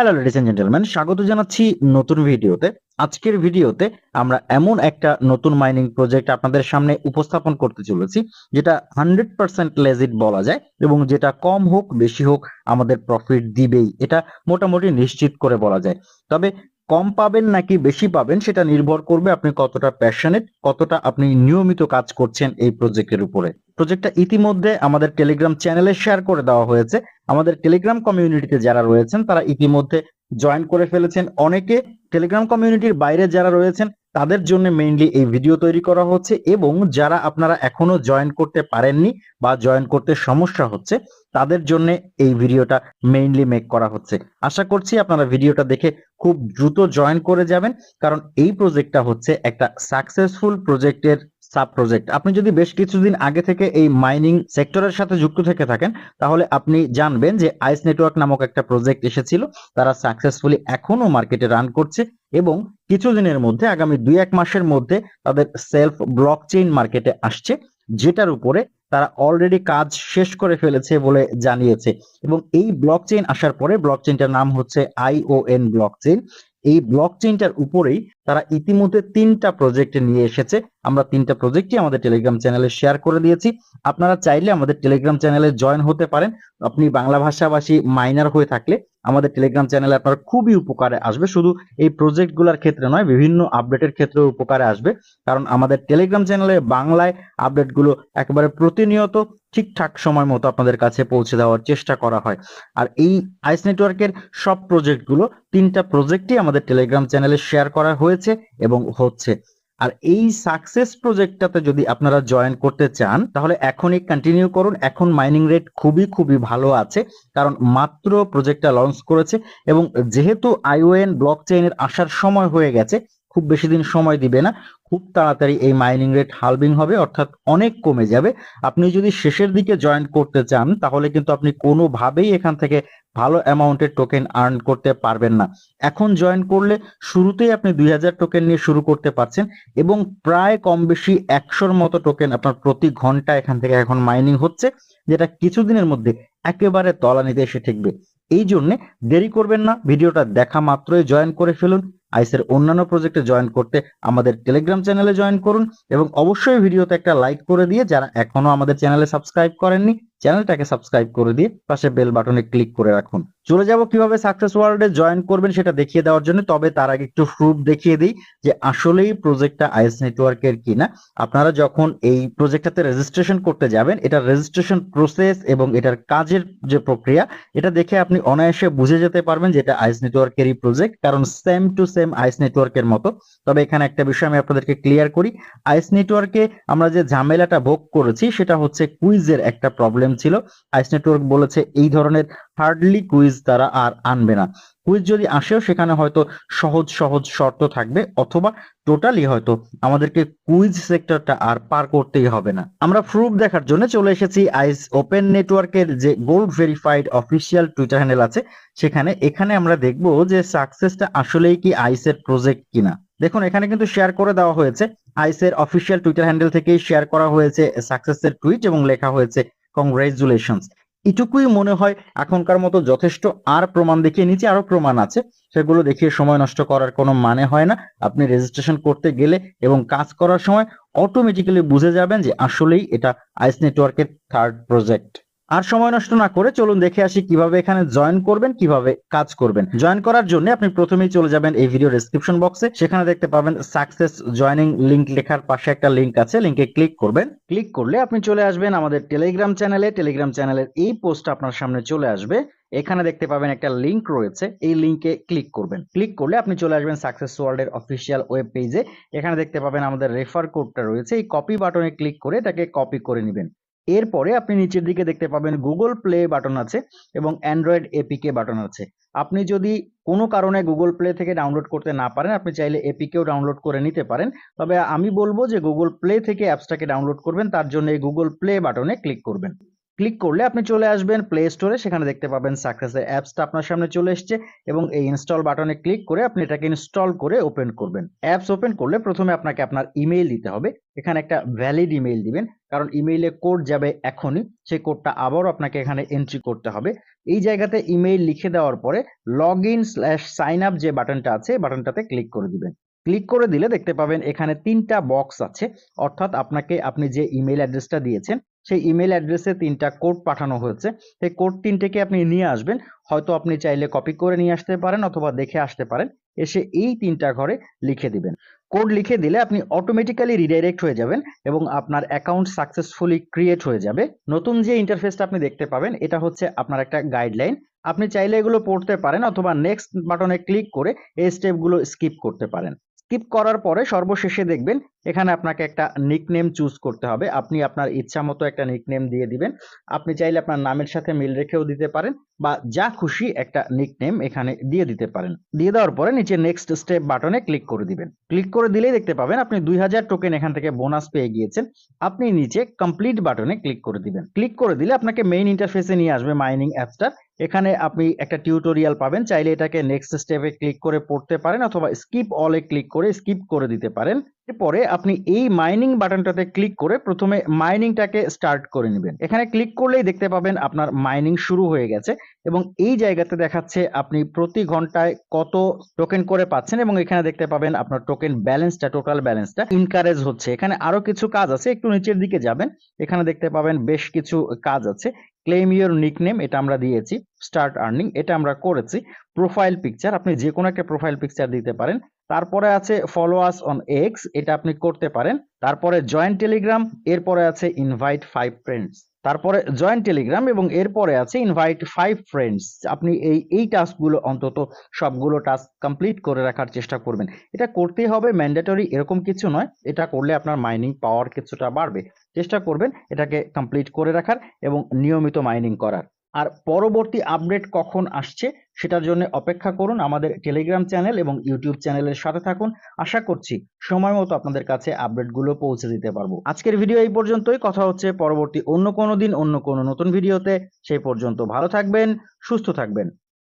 Hello ladies and gentleman স্বাগত জানাচ্ছি নতুন ভিডিওতে। আজকের ভিডিওতে আমরা এমন একটা নতুন মাইনিং প্রজেক্ট আপনাদের সামনে উপস্থাপন করতে চলেছি, যেটা হান্ড্রেড পার্সেন্ট লেজিট বলা যায় এবং যেটা কম হোক, বেশি হোক, আমাদের প্রফিট দিবেই। এটা মোটামুটি নিশ্চিত করে বলা যায়। তবে কম পাবেন নাকি বেশি পাবেন, সেটা নির্ভর করবে আপনি কতটা প্যাশনেট কতটা আপনি নিয়মিত কাজ করছেন এই প্রজেক্টের উপরে। প্রজেক্টটা ইতিমধ্যে আমাদের টেলিগ্রাম চ্যানেলে শেয়ার করে দেওয়া হয়েছে। আমাদের টেলিগ্রাম কমিউনিটিতে যারা রয়েছেন, তারা ইতিমধ্যে জয়েন করে ফেলেছেন। অনেকে টেলিগ্রাম কমিউনিটির বাইরে যারা রয়েছেন, তাদের জন্য মেইনলি এই ভিডিও তৈরি করা হচ্ছে এবং যারা আপনারা এখনও জয়েন করতে পারেননি বা জয়েন করতে সমস্যা হচ্ছে, তাদের জন্য এই ভিডিওটা মেইনলি মেক করা হচ্ছে। আশা করছি আপনারা ভিডিওটা দেখে খুব দ্রুত জয়েন করে যাবেন, কারণ এই প্রজেক্টটা হচ্ছে একটা সাকসেসফুল প্রজেক্টের সাব প্রজেক্ট আপনি যদি বেশ কিছুদিন আগে থেকে এই মাইনিং সেক্টরের সাথে যুক্ত থেকে থাকেন, তাহলে আপনি জানবেন যে আইস নেটওয়ার্ক নামক একটা প্রজেক্ট এসেছিল। তারা সাকসেসফুলি এখনও মার্কেটে রান করছে এবং কিছুদিনের মধ্যে, আগামী দুই এক মাসের মধ্যে তাদের সেলফ ব্লক চেইন মার্কেটে আসছে, যেটার উপরে তারা অলরেডি কাজ শেষ করে ফেলেছে বলে জানিয়েছে। এবং এই ব্লক চেইন আসার পরে ব্লক চেইনটার নাম হচ্ছে আইওএন ব্লক চেইন এই ব্লক চেইনটার উপরেই তারা ইতিমধ্যে তিনটা প্রজেক্ট নিয়ে এসেছে। আমরা তিনটা প্রজেক্টই আমাদের টেলিগ্রাম চ্যানেলে শেয়ার করে দিয়েছি। আপনারা চাইলে আমাদের টেলিগ্রাম চ্যানেলে জয়েন হতে পারেন। আপনি বাংলা ভাষাভাষী মাইনার হয়ে থাকলে আমাদের টেলিগ্রাম চ্যানেলে আপনার খুবই উপকারে আসবে। শুধু এই প্রজেক্টগুলোর ক্ষেত্রে নয়, বিভিন্ন আপডেটের ক্ষেত্রেও উপকারে আসবে। কারণ আমাদের টেলিগ্রাম চ্যানেলে বাংলায় আপডেটগুলো একেবারে প্রতিনিয়ত ঠিকঠাক সময় মতো আপনাদের কাছে পৌঁছে দেওয়ার চেষ্টা করা হয়। আর এই আইস নেটওয়ার্কের সব প্রজেক্টগুলো তিনটা প্রজেক্টই আমাদের টেলিগ্রাম চ্যানেলে শেয়ার করা হয়েছে। এবং হচ্ছে। আর এই সাকসেস প্রজেক্টটাতে যদি আপনারা জয়েন করতে চান, তাহলে এখনই কন্টিনিউ করুন। এখন মাইনিং রেট খুবই খুবই ভালো আছে, কারণ মাত্র প্রজেক্টটা লঞ্চ করেছে এবং যেহেতু আইওএন ব্লক চেইনের আসার সময় হয়ে গেছে খুব বেশি দিন সময় দিবে না, খুব তাড়াতাড়ি এই মাইনিং রেট হালবিং হবে, অর্থাৎ অনেক কমে যাবে। আপনি যদি শেষের দিকে জয়েন করতে চান, তাহলে কিন্তু আপনি কোনোভাবেই এখান থেকে ভালো অ্যামাউন্টের টোকেন আর্ন করতে পারবেন না। এখন জয়েন করলে শুরুতেই আপনি দুই হাজার টোকেন নিয়ে শুরু করতে পারছেন এবং প্রায় কম বেশি একশোর মতো টোকেন আপনার প্রতি ঘণ্টা এখান থেকে এখন মাইনিং হচ্ছে, যেটা কিছুদিনের মধ্যে একেবারে তলানিতে এসে ঠেকবে। এই জন্যে দেরি করবেন না, ভিডিওটা দেখা মাত্রই জয়েন করে ফেলুন। আইসের অন্যান্য প্রজেক্টে জয়েন করতে আমাদের টেলিগ্রাম চ্যানেলে জয়েন করুন এবং অবশ্যই ভিডিওতে একটা লাইক করে দিয়ে যারা এখনও আমাদের চ্যানেলে সাবস্ক্রাইব করেননি চ্যানেলটাকে সাবস্ক্রাইব করে দিয়ে পাশে বেল বাটনে ক্লিক করে রাখুন। চলে যাব কীভাবে সাকসেস ওয়ার্ল্ডে জয়েন করবেন সেটা দেখিয়ে দেওয়ার জন্য, তবে তার আগে একটু প্রুফ দেখিয়ে দিই যে আসলেই প্রজেক্টটা আইএস নেটওয়ার্কের কিনা। আপনারা যখন এই প্রজেক্টটাতে রেজিস্ট্রেশন করতে যাবেন, এটা রেজিস্ট্রেশন প্রসেস এবং এটার কাজের যে প্রক্রিয়া, এটা দেখে আপনি অনায়াসে বুঝে যেতে পারবেন যে এটা আইএস নেটওয়ার্কেরই প্রজেক্ট কারণ সেম টু সেম আইএস নেটওয়ার্কের মতো। তবে এখানে একটা বিষয় আমি আপনাদেরকে ক্লিয়ার করি। আইএস নেটওয়ার্কে আমরা যে ঝামেলাটা ভোগ করেছি, সেটা হচ্ছে কুইজের একটা প্রবলেম ছিল আইস নেটওয়ার্ক বলেছে এই ধরনের হার্ডলি কুইজ তারা আর আনবে না। কুইজ যদি আসেও সেখানে হয়তো সহজ সহজ শর্ত থাকবে, অথবা টোটালি হয়তো আমাদেরকে কুইজ সেক্টরটা আর পার করতেই হবে না। আমরা প্রুফ দেখার জন্য চলে এসেছি আইস ওপেন নেটওয়ার্কের যে gold verified official Twitter handle আছে, সেখানে এখানে আমরা দেখব যে সাকসেসটা আসলেই কি আইসের প্রজেক্ট কিনা। দেখুন, এখানে কিন্তু শেয়ার করে দেওয়া হয়েছে। আইসের অফিসিয়াল টুইটার হ্যান্ডেল থেকেই শেয়ার করা হয়েছে সাকসেসের টুইট এবং লেখা হয়েছে কংগ্রেচুলেশনস এটুকুই মনে হয় এখনকার মতো যথেষ্ট। আর প্রমাণ দেখিয়ে নিচে আরও প্রমাণ আছে। সেগুলো দেখিয়ে সময় নষ্ট করার কোনো মানে হয় না। আপনি রেজিস্ট্রেশন করতে গেলে এবং কাজ করার সময় অটোমেটিক্যালি বুঝে যাবেন যে আসলেই এটা আইস নেটওয়ার্কের থার্ড প্রজেক্ট আর সময় নষ্ট না করে চলুন দেখে আসি কীভাবে এখানে জয়েন করবেন, কীভাবে কাজ করবেন। জয়েন করার জন্য আপনি প্রথমেই চলে যাবেন এই ভিডিও ডেসক্রিপশন বক্সে সেখানে দেখতে পাবেন সাকসেস জয়নিং লিংক লেখার পাশে একটা লিংক আছে লিংকে ক্লিক করবেন। ক্লিক করলে আপনি চলে আসবেন আমাদের টেলিগ্রাম চ্যানেলে টেলিগ্রাম চ্যানেলের এই পোস্ট আপনার সামনে চলে আসবে। এখানে দেখতে পাবেন একটা লিংক রয়েছে, এই লিংকে ক্লিক করবেন। ক্লিক করলে আপনি চলে আসবেন সাকসেস ওয়ার্ল্ড এর অফিসিয়াল ওয়েব পেজে এখানে দেখতে পাবেন আমাদের রেফার কোডটা রয়েছে, এই কপি বাটনে ক্লিক করে এটাকে কপি করে নেবেন। এরপরে আপনি নিচের দিকে দেখতে পাবেন গুগল প্লে বাটন আছে এবং অ্যান্ড্রয়েড এপিকে বাটন আছে। আপনি যদি কোনো কারণে গুগল প্লে থেকে ডাউনলোড করতে না পারেন, আপনি চাইলে এপিকেও ডাউনলোড করে নিতে পারেন। তবে আমি বলব যে গুগল প্লে থেকে অ্যাপসটাকে ডাউনলোড করবেন, তার জন্য এই গুগল প্লে বাটনে ক্লিক করবেন। ক্লিক করলে আপনি চলে আসবেন প্লে স্টোরে সেখানে দেখতে পাবেন সাকসেসের অ্যাপসটা আপনার সামনে চলে এসছে এবং এই ইনস্টল বাটনে ক্লিক করে আপনি এটাকে ইনস্টল করে ওপেন করবেন। অ্যাপস ওপেন করলে প্রথমে আপনাকে আপনার ইমেইল দিতে হবে। এখানে একটা ভ্যালিড ইমেইল দিবেন, কারণ ইমেইলে কোড যাবে এখনই। সেই কোডটা আবারও আপনাকে এখানে এন্ট্রি করতে হবে। এই জায়গাতে ইমেইল লিখে দেওয়ার পরে log in slash sign up যে বাটনটা আছে বাটনটাতে ক্লিক করে দিবেন। ক্লিক করে দিলে দেখতে পাবেন এখানে তিনটা বক্স আছে। অর্থাৎ আপনাকে, আপনি যে ইমেল অ্যাড্রেসটা দিয়েছেন সেই ইমেল অ্যাড্রেসে তিনটা কোড পাঠানো হয়েছে। সেই কোড তিনটেকে আপনি নিয়ে আসবেন। হয়তো আপনি চাইলে কপি করে নিয়ে আসতে পারেন অথবা দেখে আসতে পারেন। এসে এই তিনটা ঘরে লিখে দিবেন। কোড লিখে দিলে আপনি অটোমেটিক্যালি রিডাইরেক্ট হয়ে যাবেন এবং আপনার অ্যাকাউন্ট সাকসেসফুলি ক্রিয়েট হয়ে যাবে। নতুন যে ইন্টারফেসটা আপনি দেখতে পাবেন, এটা হচ্ছে আপনার একটা গাইডলাইন আপনি চাইলে এগুলো পড়তে পারেন অথবা নেক্সট বাটনে ক্লিক করে এই স্টেপগুলো স্কিপ করতে পারেন। স্কিপ করার পরে সর্বশেষে দেখবেন এখানে আপনাকে একটা নিকনেম চুজ করতে হবে। আপনি আপনার ইচ্ছা মতো একটা নিকনেম দিয়ে দিবেন। আপনি চাইলে আপনার নামের সাথে মিল রেখেও দিতে পারেন বা যা খুশি একটা নিকনেম এখানে দিয়ে দিতে পারেন। দিয়ে দেওয়ার পরে নিচে নেক্সট স্টেপ বাটনে ক্লিক করে দিবেন। ক্লিক করে দিলেই দেখতে পাবেন আপনি দুই হাজার টোকেন এখান থেকে বোনাস পেয়ে গিয়েছেন। আপনি নিচে কমপ্লিট বাটনে ক্লিক করে দিবেন। ক্লিক করে দিলে আপনাকে মেইন ইন্টারফেসে নিয়ে আসবে মাইনিং অ্যাপসটা এখানে আপনি একটা টিউটোরিয়াল পাবেন। চাইলে এটাকে নেক্সট স্টেপে ক্লিক করে পড়তে পারেন অথবা স্কিপ অলে ক্লিক করে স্কিপ করে দিতে পারেন। এরপরে আপনি এই মাইনিং বাটনটাতে ক্লিক করে প্রথমে মাইনিংটাকে স্টার্ট করে নেবেন। এখানে ক্লিক করলেই দেখতে পাবেন আপনার মাইনিং শুরু হয়ে গেছে এবং এই জায়গাতে দেখাচ্ছে আপনি প্রতি ঘন্টায় কত টোকেন করে পাচ্ছেন এবং এখানে দেখতে পাবেন আপনার টোকেন ব্যালেন্সটা টোটাল ব্যালেন্সটা ইনকারেজ হচ্ছে। এখানে আরও কিছু কাজ আছে, একটু নিচের দিকে যাবেন। এখানে দেখতে পাবেন বেশ কিছু কাজ আছে। ক্লেম ইউর নিকনেম এটা আমরা দিয়েছি স্টার্ট আর্নিং এটা আমরা করেছি প্রোফাইল পিকচার আপনি যে কোনো একটা প্রোফাইল পিকচার দিতে পারেন, তারপরে আছে ফলোয়ার্স অন এক্স এটা আপনি করতে পারেন, তারপরে জয়েন্ট টেলিগ্রাম এরপরে আছে ইনভাইট ফাইভ ফ্রেন্ডস তারপরে জয়েন্ট টেলিগ্রাম এবং এরপরে আছে ইনভাইট ফাইভ ফ্রেন্ডস আপনি এই এই টাস্কগুলো অন্তত সবগুলো টাস্ক কমপ্লিট করে রাখার চেষ্টা করবেন, এটা করতেই হবে ম্যান্ডেটরি এরকম কিছু নয়, এটা করলে আপনার মাইনিং পাওয়ার কিছুটা বাড়বে চেষ্টা করবেন এটাকে কমপ্লিট করে রাখার এবং নিয়মিত মাইনিং করার। আর পরবর্তী আপডেট কখন আসছে সেটার জন্য অপেক্ষা করুন আমাদের টেলিগ্রাম চ্যানেল এবং ইউটিউব চ্যানেলের সাথে থাকুন। আশা করছি সময় মতো আপনাদের কাছে আপডেটগুলো পৌঁছে দিতে পারব। আজকের ভিডিও এই পর্যন্তই। কথা হচ্ছে পরবর্তী অন্য কোনো দিন, অন্য কোনো নতুন ভিডিওতে সেই পর্যন্ত ভালো থাকবেন, সুস্থ থাকবেন।